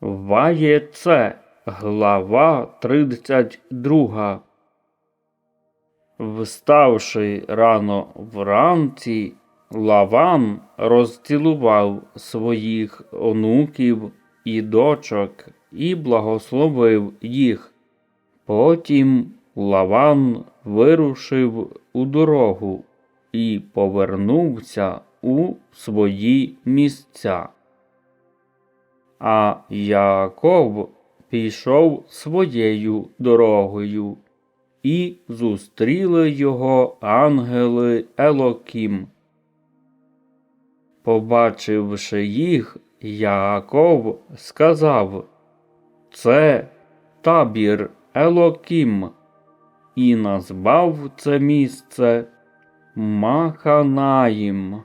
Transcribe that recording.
Ваєце, глава 32. Вставши рано вранці, Лаван розцілував своїх онуків і дочок і благословив їх. Потім Лаван вирушив у дорогу і повернувся у свої місця. А Яков пішов своєю дорогою, і зустріли його ангели Елокім. Побачивши їх, Яков сказав Це табір Елокім, і назвав це місце Маханаїм.